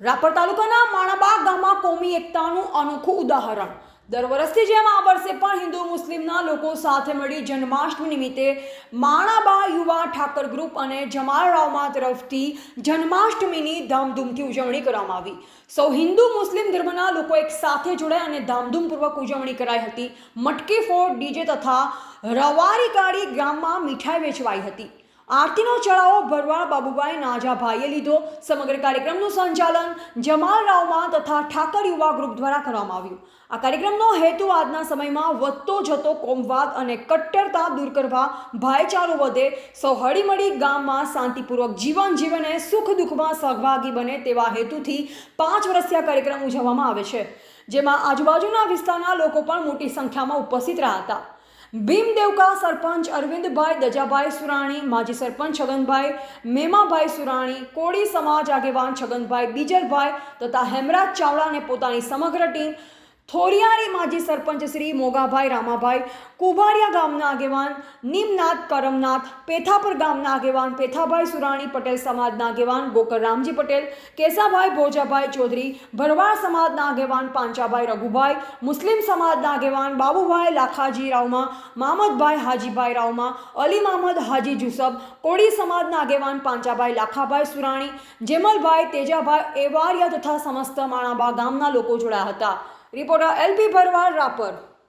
રાપર તાલુકાના માણાબા ગામમાં કોમી એકતાનું અનોખું ઉદાહરણ. દર વર્ષથી જેમ આ વર્ષે પણ હિન્દુ મુસ્લિમના લોકો સાથે મળી જન્માષ્ટમી નિમિત્તે માણાબા યુવા ઠાકર ગ્રુપ અને જમાલ રાવમાં તરફથી જન્માષ્ટમીની ધામધૂમથી ઉજવણી કરવામાં આવી. સૌ હિન્દુ મુસ્લિમ ધર્મના લોકો એક સાથે જોડાય અને ધામધૂમપૂર્વક ઉજવણી કરાઈ હતી. મટકી ફોડ, ડીજે તથા રવારી કાઢી ગામમાં મીઠાઈ વેચવાઈ હતી. આરતીનો ચડાવો ભરવાડ બાબુભાઈ નાજાભાઈએ લીધો. સમગ્ર કાર્યક્રમનું સંચાલન જમાલ રાવમાં તથા ઠાકર યુવા ગ્રુપ દ્વારા કરવામાં આવ્યું. આ કાર્યક્રમનો હેતુ આજના સમયમાં વધતો જતો કોમવાદ અને કટ્ટરતા દૂર કરવા, ભાઈચારો વધે સૌ હળીમળી ગામમાં શાંતિપૂર્વક જીવન જીવને સુખ દુઃખમાં સહભાગી બને તેવા હેતુથી પાંચ વર્ષથી આ કાર્યક્રમ ઉજવવામાં આવે છે. જેમાં આજુબાજુના વિસ્તારના લોકો પણ મોટી સંખ્યામાં ઉપસ્થિત રહ્યા હતા. ભીમદેવકા સરપંચ અરવિંદભાઈ દજાભાઈ સુરાણી, માજી સરપંચ છગનભાઈ, મેમાભાઈ સુરાણી, કોળી સમાજ આગેવાન છગનભાઈ બીજલભાઈ તથા હેમરાજ ચાવડાને પોતાની સમગ્ર ટીમ થોરિયારી માજી સરપંચ શ્રી મોગાભાઈ રામાભાઈ કુભારિયા ગામના આગેવાન, નીમનાથ કરમનાથ, પેથાપર ગામના આગેવાન, પેથાભાઈ સુરાણી પટેલ સમાજના આગેવાન, ગોકર રામજી પટેલ, કેસાભાઈ ભોજાભાઈ ચૌધરી, ભરવાડ સમાજના આગેવાન, પાંચાભાઈ રઘુભાઈ, મુસ્લિમ સમાજના આગેવાન, બાબુભાઈ લાખાજી રાવમાં, મામદભાઈ હાજીભાઈ રાવમાં, અલી મામદ હાજી જુસબ કોળી સમાજના આગેવાન, પાંચાભાઈ લાખાભાઈ સુરાણી, જેમલભાઈ તેજાભાઈ એવારિયા તથા સમસ્ત માણાબા ગામના લોકો જોડાયા હતા. Reporter LP Bharwad Rapar.